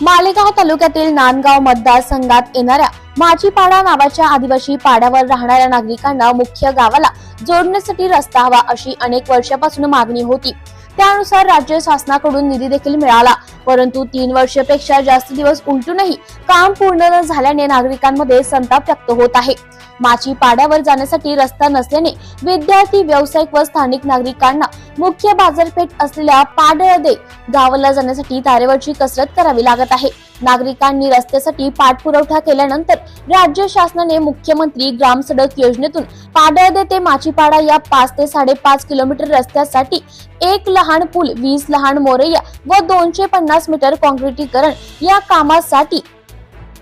मालेगाव तालुक्यातील नांदगाव मतदारसंघात येणाऱ्या माचीपाडा नावाच्या आदिवासी पाड्यावर राहणाऱ्या नागरिकांना मुख्य गावाला जोडण्यासाठी रस्ता हवा अशी अनेक वर्षापासून मागणी होती. त्यानुसार राज्य शासनाकडून निधी देखील मिळाला. परंतु तीन वर्षपेक्षा जास्त दिवस उलटूनही काम पूर्ण न झाल्याने नागरिकांमध्ये संताप व्यक्त होत आहे. माची पाड्यावर जाण्यासाठी रस्ता नसल्याने विद्यार्थी व्यावसायिक व स्थानिक नागरिकांना मुख्य बाजारपेठ असलेल्या पाडळदे गावाला जाण्यासाठी तारेवरची कसरत करावी लागत आहे. नागरिकांनी रस्त्यासाठी पाठपुरवठा केल्यानंतर राज्य शासनाने मुख्यमंत्री ग्राम सडक योजनेतून पाडळदे ते माचीपाडा या पाच ते साडेपाच किलोमीटर रस्त्यासाठी एक लहान पूल वीस लहान मोरैया व दोनशे पन्नास मीटर कॉन्क्रिटीकरण या कामासाठी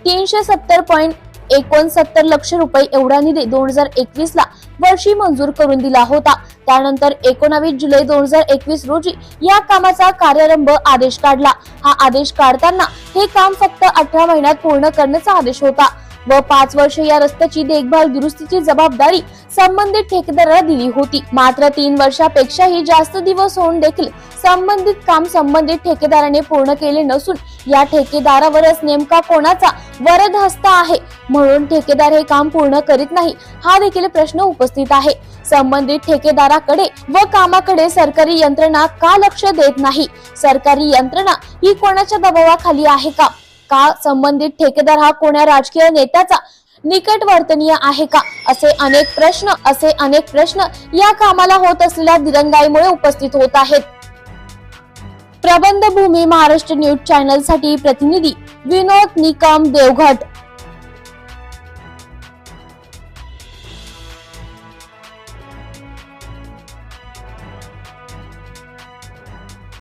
तीनशे सत्तर पॉईंट एकोणसत्तर लक्ष रुपये एवढा निधी दोन हजार एकवीस ला वर्षी मंजूर करून दिला होता. त्यानंतर एकोणावीस जुलै दोन हजार एकवीस रोजी या कामाचा कार्यारंभ आदेश काढला. हा आदेश काढताना हे काम फक्त अठरा महिन्यात पूर्ण करण्याचा आदेश होता. व पाच वर्ष या रस्त्याची देखभाल दुरुस्तीची जबाबदारी संबंधित ठेकेदाराला दिली होती. मात्र तीन वर्षापेक्षाही जास्त दिवस होऊन देखील संबंधित काम संबंधित ठेकेदाराने पूर्ण केले नसून या ठेकेदारावरच नेमका कोणाचा वरद हस्त आहे? म्हणून ठेकेदार हे काम पूर्ण करीत नाही हा देखील प्रश्न उपस्थित आहे. संबंधित ठेकेदाराकडे व कामाकडे सरकारी यंत्रणा का लक्ष देत नाही? सरकारी यंत्रणा ही कोणाच्या दबावाखाली आहे का? का संबंधित ठेकेदार हा कोण्या राजकीय नेत्याचा निकट वर्तनीय आहे का? असे अनेक प्रश्न असे अनेक प्रश्न या कामाला होत असलेल्या दिरंगाईमुळे उपस्थित होत आहेत. प्रबंध भूमी महाराष्ट्र न्यूज चॅनलसाठी प्रतिनिधी विनोद निकम देवघट.